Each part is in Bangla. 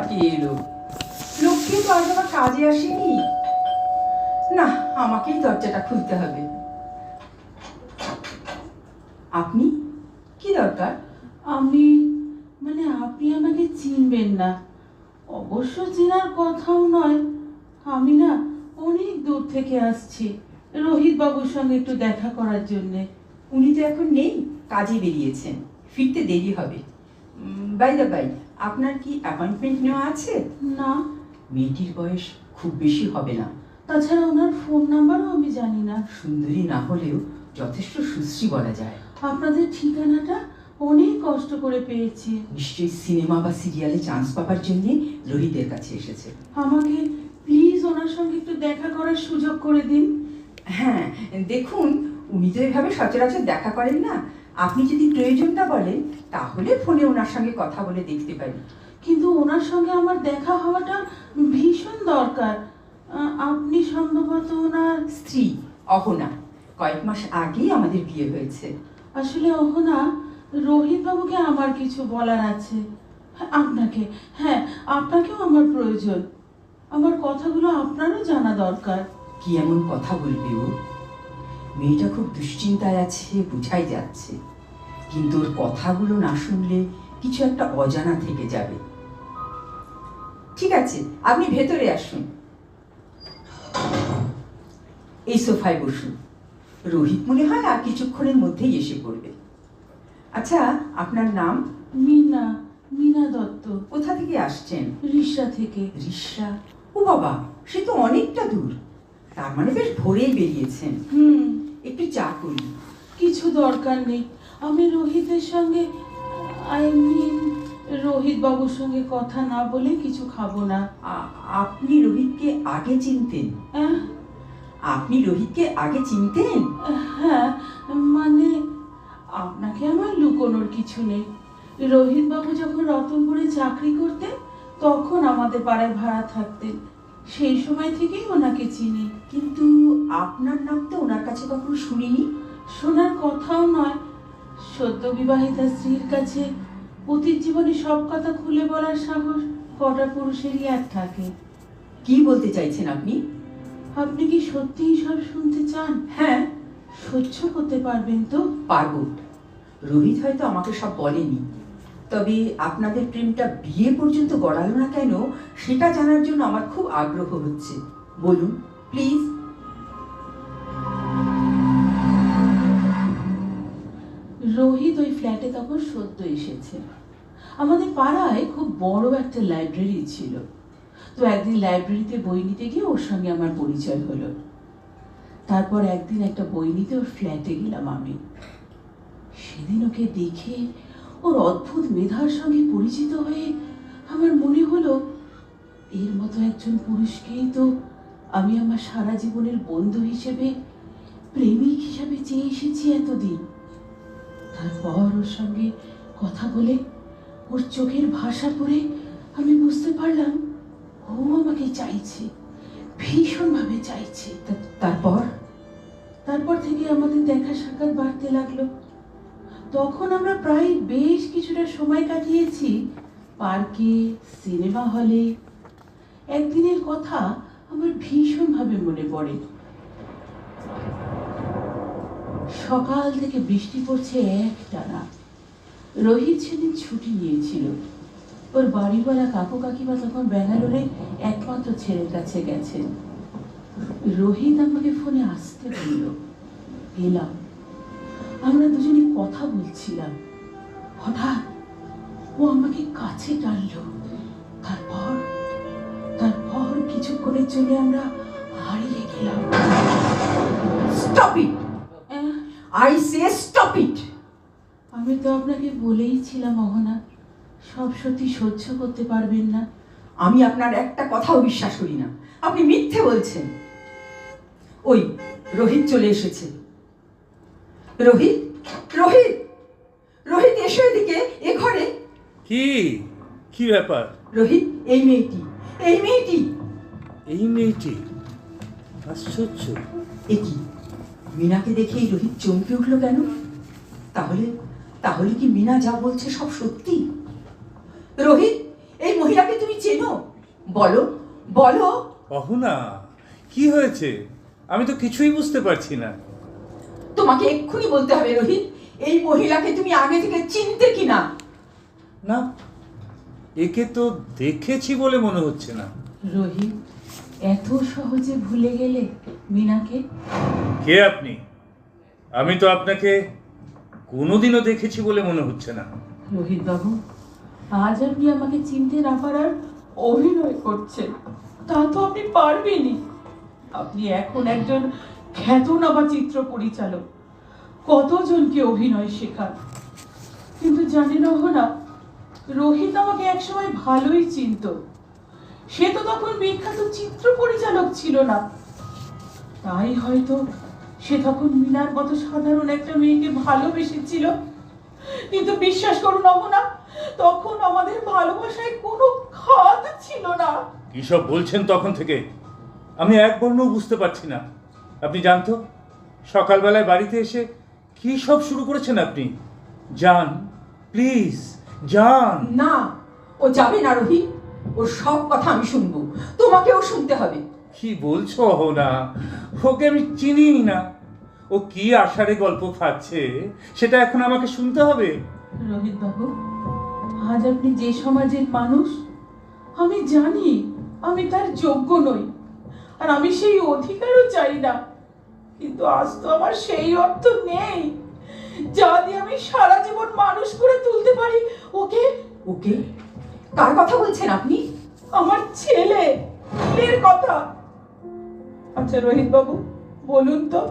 কে এলো। লক্ষ্মী তো আজ আবার কাজে আসেনি। না আমাকেই দরজাটা খুলতে হবে। আপনি? কি দরকার? আমি মানে আপনি আমাকে চিনবেন না। অবশ্য চেনার কথাও নয়। আমি না অনেক দূর থেকে আসছি। রোহিত বাবুর সঙ্গে একটু দেখা করার জন্যে। উনি তো এখন নেই কাজে বেরিয়েছেন। ফিরতে দেরি হবে। বাই দা বাই আপনার কি অ্যাপয়েন্টমেন্ট নেওয়া আছে? না। মেয়েটির বয়স খুব বেশি হবে না। তাছাড়া ওনার ফোন নাম্বারও আমি জানি না। সুন্দরী না হলেও যথেষ্ট সুশ্রী বলা যায়। আপনাদের ঠিকানাটা অনেক কষ্ট করে পেয়েছি। নিশ্চয়ই সিনেমা বা সিরিয়ালে চান্স পাবার জন্য রোহিতের কাছে এসেছে। আমাকে প্লিজ ওনার সঙ্গে একটু দেখা করার সুযোগ করে দিন। হ্যাঁ দেখুন উনি তো এভাবে সচরাচর দেখা করেন না। আপনি যদি প্রয়োজনটা বলেন তাহলে ফোনে ওনার সঙ্গে কথা বলে দেখতে পারি। কিন্তু ওনার সঙ্গে আমার দেখা হওয়াটা ভীষণ দরকার। আপনি সম্ভবত ওনার স্ত্রী অহনা। কয়েক মাস আগেই আমাদের বিয়ে হয়েছে। আসলে অহনা রোহিত বাবুকে আমার কিছু বলার আছে। হ্যাঁ, আপনাকে হ্যাঁ আপনাকেও আমার প্রয়োজন। আমার কথাগুলো আপনারও জানা দরকার। কি এমন কথা বলবে ও? মেয়েটা খুব দুশ্চিন্তায় আছে বোঝাই যাচ্ছে। কিন্তু ওর কথাগুলো না শুনলে কিছু একটা অজানা থেকে যাবে। ঠিক আছে আপনি ভেতরে আসুন। এই সোফায় বসুন। রোহিত মনে হয় আর কিছুক্ষণের মধ্যেই এসে পড়বে। আচ্ছা আপনার নাম? মিনা মিনা দত্ত। কোথা থেকে আসছেন? রিসা থেকে। রিসা? ও বাবা সে তো অনেকটা দূর। তার মানে বেশ ভোরেই বেরিয়েছেন। হুম। একটু চা করি। কিছু দরকার নেই। আমি রোহিতের সঙ্গে আই মিন রোহিত বাবুর সঙ্গে কথা না বলে কিছু খাব না। আপনি রোহিতকে আগে চিনতেন? আহ, আপনি রোহিতকে আগে চিনতেন? হ্যাঁ মানে আপনাকে আমার লুকোনোর কিছু নেই। রোহিত বাবু যখন রতনপুরে চাকরি করতেন তখন আমাদের পাড়ায় ভাড়া থাকতেন। সেই সময় থেকেই ওনাকে চিনি। কিন্তু আপনার নাম তো ওনার কাছে কখনো শুনিনি? শোনার কথাও নয়। সদ্য বিবাহিতা স্ত্রীর কাছে অতীত জীবনে সব কথা খুলে বলার সাহস কটা পুরুষেরই এক থাকে। কি বলতে চাইছেন আপনি? আপনি কি সত্যিই সব শুনতে চান? হ্যাঁ। সহ্য করতে পারবেন তো? পারব। রোহিত হয়তো আমাকে সব বলেনি। তবে আপনাদের প্রেমটা বিয়ে পর্যন্ত গড়ালো না কেন সেটা জানার জন্য আমার খুব আগ্রহ হচ্ছে। বলুন প্লিজ। সদ্য এসেছে। আমাদের পাড়ায় খুব বড় একটা লাইব্রেরি ছিল। তো একদিন লাইব্রেরিতে বই নিতে গিয়ে ওর সঙ্গে আমার পরিচয় হলো। তারপর একদিন একটা বই নিতে ওর ফ্ল্যাটে গেলাম আমি। সেদিন ওকে দেখে ওর অদ্ভুত মেধার সঙ্গে পরিচিত হয়ে আমার মনে হলো, এর মতো একজন পুরুষকেই তো আমি আমার সারা জীবনের বন্ধু হিসেবে, প্রেমিক হিসাবে চেয়ে এসেছি এতদিন। তারপর ওর সঙ্গে কথা বলে ওর চোখের ভাষা পড়ে আমি বুঝতে পারলাম ও আমাকে চাইছে, ভীষণভাবে চাইছে। তারপর? তারপর থেকে আমাদের দেখা সাক্ষাৎ বাড়তে লাগল। তখন আমরা প্রায় বেশ কিছুটা সময় কাটিয়েছি পার্কে, সিনেমা হলে। একদিনের কথা আমার ভীষণভাবে মনে পড়ে। সকাল থেকে বৃষ্টি পড়ছে একটানা। রোহিত সেদিন ছুটি নিয়েছিল। ওর বাড়িওয়ালা কাকু কাকিমা তখন ব্যাঙ্গালোরে একমাত্র ছেলের কাছে গেছেন। রোহিত আমাকে ফোনে আসতে বলল, এলাম। আমরা দুজনে কথা বলছিলাম। হঠাৎ ও আমাকে কাছে টানল। তারপর তারপর কিছুক্ষণের জন্য আমরা হারিয়ে গেলাম। Stop it! I say stop it আমি তো আপনাকে বলেই ছিলাম অহনা। সব সত্যি সহ্য করতে পারবেন না। আমি আপনার একটা কথাও বিশ্বাস করি না। আপনি মিথ্যে বলছেন। ওই রোহিত চলে এসেছে। রোহিত? রোহিত? রোহিত এসো এদিকে এ ঘরে। কি? কি ব্যাপার? রোহিত এই মেয়েটি। এই মেয়েটি। এই মেয়েটি? আশ্চর্য। এ কি? মিনাকে দেখেই রোহিত চমকে উঠল কেন? তাহলে তাহলে কি মিনা যা বলছে সব সত্যি? রোহিত এই মহিলাকে তুমি চেনো? বলো বলো। অহনা কি হয়েছে? আমি তো কিছুই বুঝতে পারছি না। তোমাকে এক্ষুনি বলতে হবে রোহিত এই মহিলাকে তুমি আগে থেকে চিনতে কি না না একে তো দেখেছি বলে মনে হচ্ছে না। রোহিত এত সহজে ভুলে গেলে মিনাকে? কে আপনি? আমি তো আপনাকে কোনোদিনও দেখেছি বলে মনে হচ্ছে না। রোহিত বাবু আজ আপনি আমাকে চিনতে না পারার অভিনয় করছেন। তা তো আপনি পারবেনই। আপনি এখন একজন খ্যাতনামা চিত্র পরিচালক। কতজনকে অভিনয় শেখান? কিন্তু জানেন না রোহিত আমাকে একসময় ভালোই চিনত। সে তো তখন বিখ্যাত চিত্র পরিচালক ছিল না। তাই হয়তো সে তখন মিনার মতো সাধারণ একটা মেয়েকে ভালোবেসেছিল। কিন্তু বিশ্বাস করুন না তখন আমাদের ভালোবাসায় কোনো খাদ ছিল না। কি সব বলছেন তখন থেকে? আমি এক বর্ণও বুঝতে পারছি না। আপনি জানতো সকালবেলায় বাড়িতে এসে কি সব শুরু করেছেন আপনি? যান প্লিজ যান। না ও যাবে না রোহিত ওর সব কথা আমি শুনব। তোমাকেও শুনতে হবে। কি বলছো না ওকে আমি চিনি না। ও কি আষাঢ়ে গল্প খাচ্ছে সেটা এখন আমাকে শুনতে হবে? রোহিত বাবু আজ আপনি যে সমাজের মানুষ আমি জানি আমি তার যোগ্য নই। আর আমি সেই অধিকারও চাই না। কিন্তু আজ তো আমার সেই অর্থ নেই। যা দিয়ে আমি সারা জীবন মানুষ করে তুলতে পারি ওকে? ওকে? কার কথা বলছেন আপনি? আমার ছেলে ছেলের কথা। আচ্ছা রোহিত বাবু বলুন তো,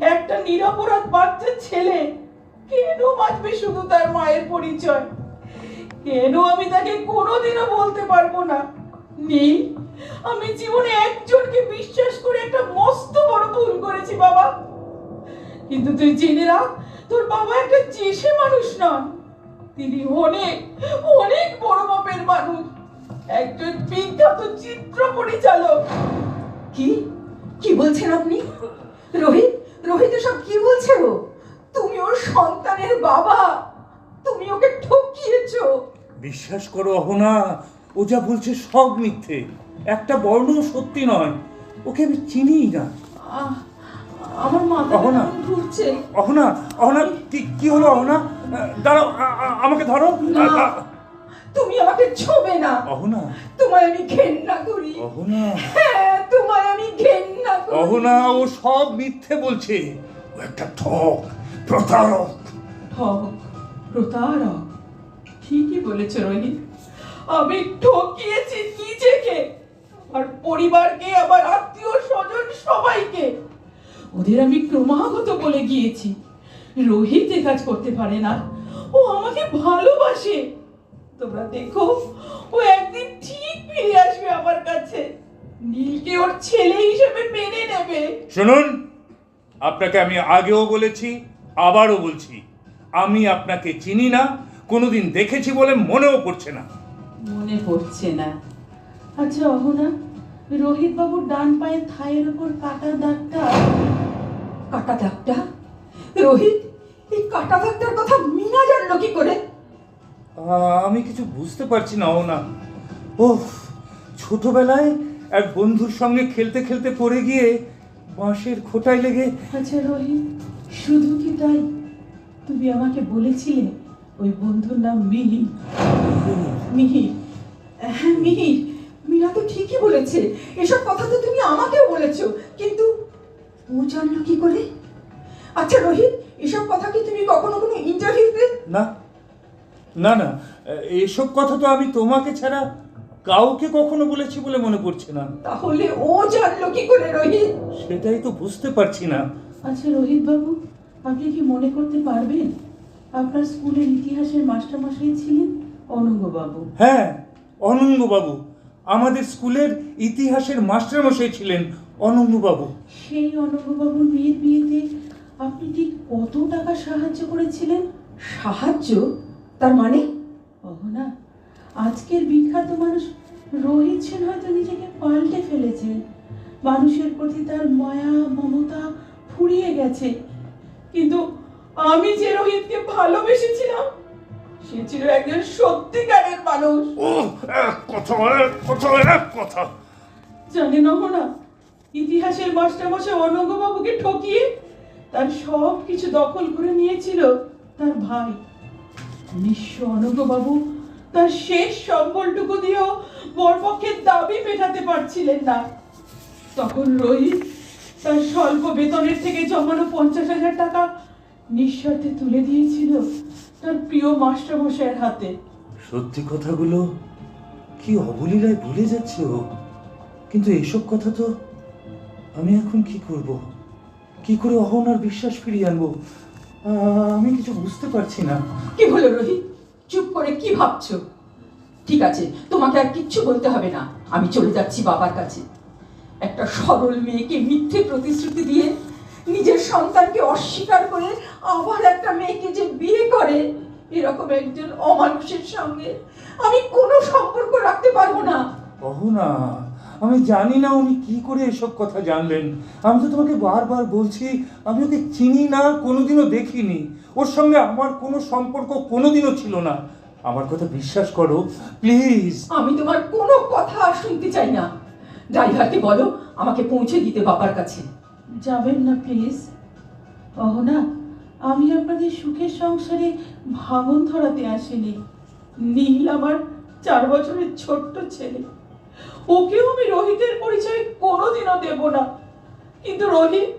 একটা নিরপরাধ বাচ্চা ছেলে কেন বাঁচবে শুধু তার মায়ের পরিচয়? কেন আমি তাকে কোনোদিনও বলতে পারব না? নীল আমি জীবনে একজনকে বিশ্বাস করে একটা মস্ত বড় ভুল করেছি, বাবা। কিন্তু তুই জেনে রাখ, তোর বাবা একটা চেষে মানুষ নন তিনি অনেক অনেক বড় মাপের মানুষ। একজন বিখ্যাত চিত্র পরিচালক কি? কি বলছেন আপনি? রোহিত রোহিত সব কি বলছে ও? তুমি ওর সন্তানের বাবা। তুমি ওকে ঠকিয়েছো। বিশ্বাস করো অহনা ও যা বলছে সব মিথ্যে। একটা বর্ণ সত্যি নয় ওকে আমি চিনিই না। আহ, আমার মাথা অহনা। ঘুরছে। অহনা অহনা কি কি হলো অহনা? দাঁড়াও আমাকে ধরো। তুমি আমাকে ছোবে না। অহনা। তোমায় আমি ঘেন্না করি। অহনা। হ্যাঁ তোমায় আমি ঘেন্না করি। অহনা ও সব মিথ্যে বলছে। ও একটা ঠক প্রতারক। ঠক প্রতারক। ঠিকই বলেছ রোহিত আমি ঠকিয়েছি নিজেকে আর পরিবারকে আমার আত্মীয় স্বজন সবাইকে। ওদের আমি ক্রমাগত বলে গিয়েছি। রোহিত এ কাজ করতে পারে না। ও আমাকে ভালোবাসে। তোমরা দেখো ও একদিন ঠিক ফিরে আসবে আমার কাছে। নীলকে ওর ছেলে হিসেবে মেনে নেবে। শুনুন আপনাকে আমি আগেও বলেছি আবারও বলছি আমি আপনাকে চিনি না কোনোদিন দেখেছি বলে মনেও পড়ছে না। মনে পড়ছে না। আচ্ছা অহনা রোহিত বাবুর ডান পায়ের থায়ের উপর কাটা দাগটা? কাটা দাগটা? রোহিত এই কাটা দাগটার কথা মিনা জানলো কি করে? আমি কিছু বুঝতে পারছি না ও না ও ছোটবেলায় এক বন্ধুর সঙ্গে খেলতে খেলতে পড়ে গিয়ে বাঁশের খোটায় লেগে আচ্ছা রোহিত শুধু কি তাই? তুমি আমাকে বলেছিলে ওই বন্ধুর নাম মিহির। মিহির? হ্যাঁ মিহির। মিনা তো ঠিকই বলেছে। এসব কথা তো তুমি আমাকেও বলেছ। কিন্তু ও জানলো কি করে? আচ্ছা রোহিত এসব কথা কি তুমি কখনো কোনো ইন্টারভিউতে না না না এসব কথা তো আমি তোমাকে ছাড়া কাউকে কখনো বলেছি বলে মনে পড়ছে না। তাহলে ও জানলো কি করে রোহিত? সেটাই তো বুঝতে পারছি না। আচ্ছা রোহিত বাবু আপনি কি মনে করতে পারবেন আপনার স্কুলের ইতিহাসের মাস্টারমশাই ছিলেন অনঙ্গ বাবু? হ্যাঁ অনঙ্গবাবু আমাদের স্কুলের ইতিহাসের মাস্টারমশাই ছিলেন অনঙ্গবাবু সেই অনঙ্গবাবুর মেয়ের বিয়েতে আপনি ঠিক কত টাকা সাহায্য করেছিলেন? সাহায্য? তার মানে? অহনা আজকের বিখ্যাত মানুষ রোহিত সেন হয়তো নিজেকে পাল্টে ফেলেছেন মানুষের প্রতি তার মায়া মমতা ফুরিয়ে গেছে। কিন্তু আমি যে রোহিতকে ভালোবেসেছিলাম সে ছিল একজন সত্যিকারের মানুষ। ও এক কথা এক কথা এক কথা। জানেন না ইতিহাসের মাস্টারমশাই অনঙ্গবাবুকে ঠকিয়ে তার সব কিছু দখল করে নিয়েছিল তার ভাই। নিঃস্ব অনঙ্গবাবু তার শেষ সম্বলটুকু দিয়েও বরপক্ষের দাবি মেটাতে পারছিলেন না। তখন রোহিত তার স্বল্প বেতনের থেকে জমানো পঞ্চাশ হাজার টাকা নিঃস্বার্থে তুলে দিয়েছিল তার প্রিয় মাস্টারমশাইয়ের হাতে। সত্যি কথাগুলো কি অবলীলায় ভুলে যাচ্ছে ও। কিন্তু এসব কথা তো আমি এখন কি করব? কি করে অহনার বিশ্বাস ফিরিয়ে আনব? আমি কিছু বুঝতে পারছি না। কি হলো রোহিত? চুপ করে কি ভাবছ? ঠিক আছে তোমাকে আর কিচ্ছু বলতে হবে না। আমি চলে যাচ্ছি বাবার কাছে। একটা সরল মেয়েকে মিথ্যে প্রতিশ্রুতি দিয়ে নিজের সন্তানকে অস্বীকার করে আবার একটা মেয়েকে যে বিয়ে করে এরকম একজন অমানুষের সঙ্গে আমি কোনো সম্পর্ক রাখতে পারব না। অহনা আমি জানি না উনি কি করে এসব কথা জানলেন। আমি তো তোমাকে বারবার বলছি আমি ওকে চিনি না কোনোদিনও দেখিনি। ওর সঙ্গে আমার কোনো সম্পর্ক কোনোদিনও ছিল না। আমার কথা বিশ্বাস করো প্লিজ আমি তোমার কোনো কথা আর শুনতে চাই না। ড্রাইভারকে বলো আমাকে পৌঁছে দিতে বাবার কাছে। যাবেন না প্লিজ অহনা আমি আপনাদের সুখের সংসারে ভাঙন ধরাতে আসিনি। নীল আমার চার বছরের ছোট্ট ছেলে। ওকেও আমি রোহিতের পরিচয় কোনোদিনও দেব না। কিন্তু রোহিত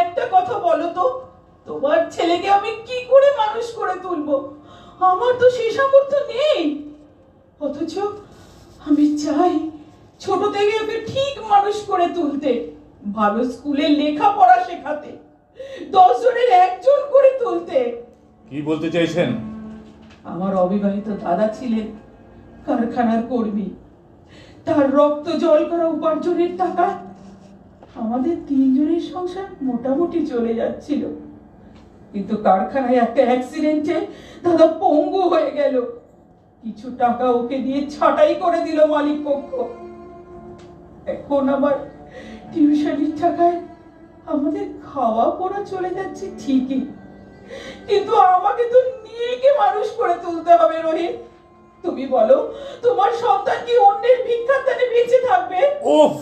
একটা কথা বলো তো তোমার ছেলেকে আমি কি করে মানুষ করে তুলবো? আমার তো সে সামর্থ্য নেই। অথচ আমি চাই ছোট থেকে ওকে ঠিক মানুষ করে তুলতে ভালো স্কুলে লেখাপড়া শেখাতে দশ জনের একজন করে তুলতে। কি বলতে চাইছেন? আমার অবিবাহিত দাদা ছিলেন কারখানার কর্মী। তার রক্ত জল করা উপার্জনের টাকা আমাদের তিনজনের সংসার মোটামুটি চলে যাচ্ছিল। কিন্তু কারখানায় একটা অ্যাক্সিডেন্টে দাদা পঙ্গু হয়ে গেল। কিছু টাকা ওকে দিয়ে ছাঁটাই করে দিল মালিক পক্ষ এখন আমার টিউশনির টাকায় আমাদের খাওয়া পড়া চলে যাচ্ছে ঠিকই। কিন্তু আমাকে তো নীলকে মানুষ করে তুলতে হবে রোহিত। তুমি বলো তোমার সন্তান কি অন্যের ভিক্ষার দানে বেঁচে থাকবে? ওফ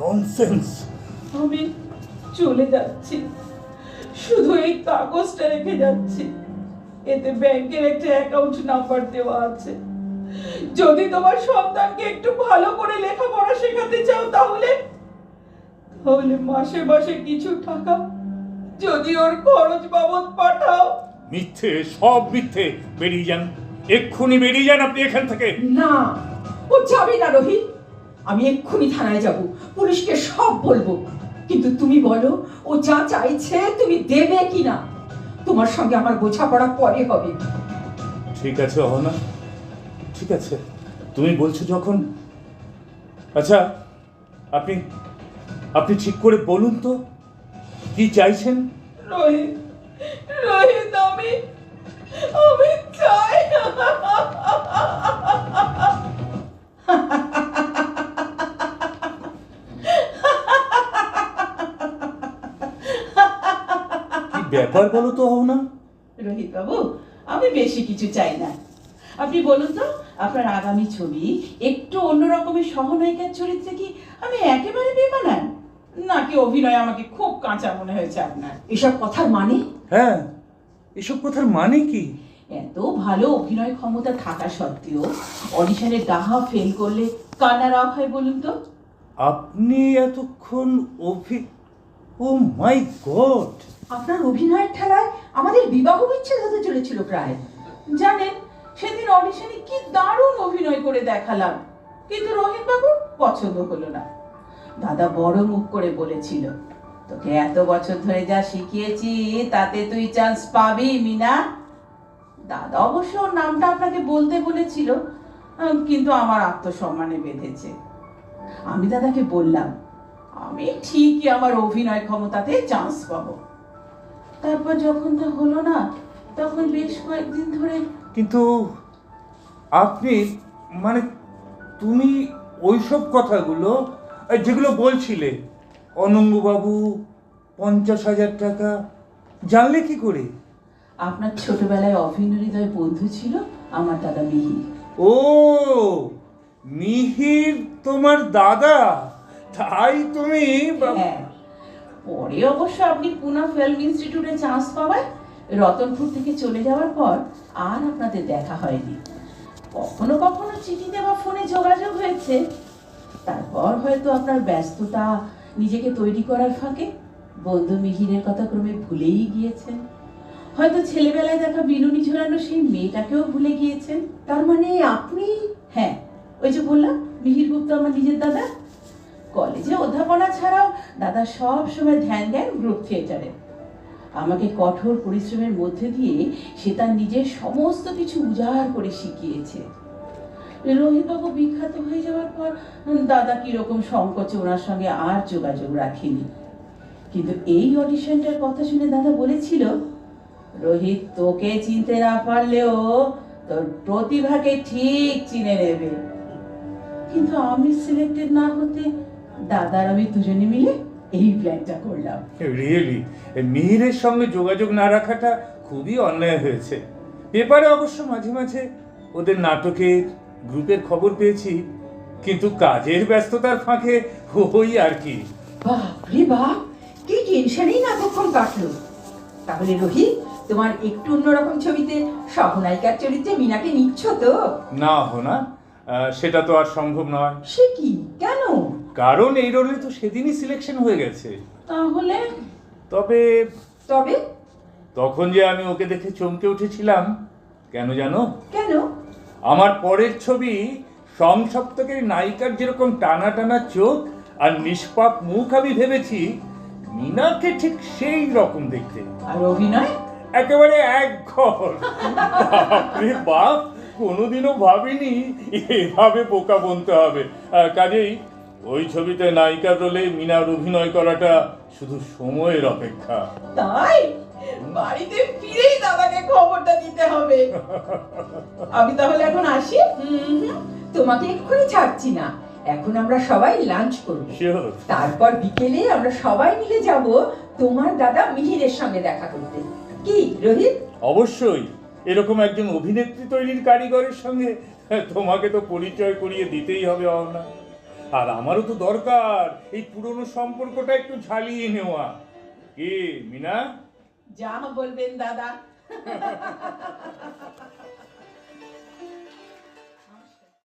ননসেন্স আমি চলে যাচ্ছি। শুধু এই কাগজটা রেখে যাচ্ছি। এতে ব্যাংকের একটা অ্যাকাউন্ট নাম্বার দেওয়া আছে। যদি তোমার সন্তানকে একটু ভালো করে লেখাপড়া শেখাতে চাও তাহলে তাহলে মাসে মাসে কিছু টাকা যদি ওর খরচ বাবদ পাঠাও। মিথ্যে সব মিথ্যে। বেরিয়ে যান। এক্ষুনি বেরিয়ে যান আপনি এখান থেকে। না ও যাবে না রোহিত। আমি এক্ষুনি থানায় যাব পুলিশকে সব বলব। কিন্তু তুমি বলো ও যা চাইছে তুমি দেবে কি না তোমার সঙ্গে আমার বোঝাপড়া পরে হবে। ঠিক আছে অহনা। ঠিক আছে তুমি বলছো যখন। আচ্ছা আপনি আপনি ঠিক করে বলুন তো কি চাইছেন? রোহিত রোহিত আমি ব্যাপার বলো তো অহনা রোহিত বাবু আমি বেশি কিছু চাই না। আপনি বলুন তো আপনার আগামী ছবি একটু অন্য রকমের সহনায়িকার চরিত্রে কি আমি একেবারে বেমানান? নাকি অভিনয় আমাকে খুব কাঁচা মনে হয়েছে আপনার? এসব কথার মানে? হ্যাঁ এসব কথার মানে কি? এত ভালো অভিনয় ক্ষমতা থাকা সত্ত্বেও অডিশনে ডাহা ফেল করলে কান্নার অফ হয় বলুন তো? আপনি এতক্ষণ অভি ও মাই গড আপনার অভিনয়ের ঠেলায় আমাদের বিবাহ বিচ্ছেদ হতে চলেছিল প্রায়। জানেন সেদিন অডিশনে কি দারুণ অভিনয় করে দেখালাম। কিন্তু রোহিত বাবুর পছন্দ হলো না। দাদা বড় মুখ করে বলেছিল তোকে এত বছর ধরে যা শিখিয়েছি তাতে তুই চান্স পাবি মিনা। দাদা অবশ্য ওর নামটা আপনাকে বলতে বলেছিল কিন্তু আমার আত্মসম্মানে বেঁধেছে। আমি দাদাকে বললাম, আমি ঠিকই আমার অভিনয় ক্ষমতাতে চান্স পাবো। তারপর যখন তা হলো না, তখন বেশ কয়েকদিন ধরে কিন্তু আপনি মানে তুমি ওইসব কথাগুলো যেগুলো বলছিলে, অনঙ্গবাবু পঞ্চাশ হাজার টাকা, জানলে কি করে? আপনার ছোটবেলায় অভিন্ন হৃদয় বন্ধু ছিল আমার দাদা মিহির। ও মিহির তোমার দাদা? তাই তুমি হ্যাঁ। পরে অবশ্য আপনি পুনা ফিল্ম ইনস্টিটিউটে চান্স পাওয়ায় রতনপুর থেকে চলে যাওয়ার পর আর আপনাদের দেখা হয়নি। কখনো কখনো চিঠিতে বা ফোনে যোগাযোগ হয়েছে। তারপর হয়তো আপনার ব্যস্ততা নিজেকে তৈরি করার ফাঁকে বন্ধু মিহিরের কথা ক্রমে ভুলেই গিয়েছেন। হয়তো ছেলেবেলায় দেখা বিনুনি ঝোলানো সেই মেয়েটাকেও ভুলে গিয়েছেন? তার মানে আপনি? হ্যাঁ ওই যে বললাম মিহির গুপ্ত আমার নিজের দাদা। কলেজে অধ্যাপনা ছাড়াও দাদা সব সময় ধ্যান দেন গ্রুপ থিয়েটারে। আমাকে কঠোর পরিশ্রমের মধ্যে দিয়ে সে তার নিজের সমস্ত কিছু উজাড় করে শিখিয়েছে। রোহিতবাবু বিখ্যাত হয়ে যাওয়ার পর দাদা কীরকম সংকোচে ওনার সঙ্গে আর যোগাযোগ রাখেনি। কিন্তু এই অডিশনটার কথা শুনে দাদা বলেছিল রোহিত তোকে চিনতে না পারলেও তোর প্রতিভাকে ঠিক চিনে নেবে। কিন্তু আমি সিলেক্টেড না হতে দাদার আমি দুজনে মিলে এই প্ল্যানটা করলাম। রিয়েলি মিহিরের সঙ্গে যোগাযোগ না রাখাটা খুবই অন্যায় হয়েছে। পেপারে অবশ্য মাঝে মাঝে ওদের নাটকের গ্রুপের খবর পেয়েছি কিন্তু কাজের ব্যস্ততার ফাঁকে ওই আর কি। বাপরে বাপ কি টেনশনেই না তখন কাটলো। তাহলে রোহিত তোমার একটু অন্যরকম ছবিতে সহনায়িকার চরিত্রে মিনাকে নিচ্ছ তো? না হোনা। সেটা তো আর সম্ভব নয়। সে কি? কেন? কারণ এই রোলে তো সেদিনই সিলেকশন হয়ে গেছে। তাহলে? তবে তবে? তখন যে আমি ওকে দেখে চমকে উঠেছিলাম কেন জানো? কেন? আমার পরের ছবি সংসপ্তকের নায়িকার যেরকম টানা টানা চোখ আর নিষ্পাপ মুখ আমি ভেবেছি মিনাকে ঠিক সেই রকম দেখতে। আর অভিনয়? একেবারে এক ঘর। বাপরে বাপ কোনোদিনও ভাবিনি এভাবে বোকা বনতে হবে। কাজেই ওই ছবিতে নায়িকার রোলে মিনার অভিনয় করাটা শুধু সময়ের অপেক্ষা। তাই? বাড়িতে ফিরেই দাদাকে খবরটা দিতে হবে। আমি তাহলে এখন আসি? হুম, তোমাকে এক্ষুনি ছাড়ছি না। এখন আমরা সবাই লাঞ্চ করব। তারপর বিকেলে আমরা সবাই মিলে যাব তোমার দাদা মিহিরের সঙ্গে দেখা করতে। কি রোহিত? অবশ্যই এরকম একজন অভিনেত্রী তৈরির কারিগরের সঙ্গে তোমাকে তো পরিচয় করিয়ে দিতেই হবে অহনা আর আমারও তো দরকার এই পুরনো সম্পর্কটা একটু ঝালিয়ে নেওয়া। কি মিনা? যা বলবেন দাদা।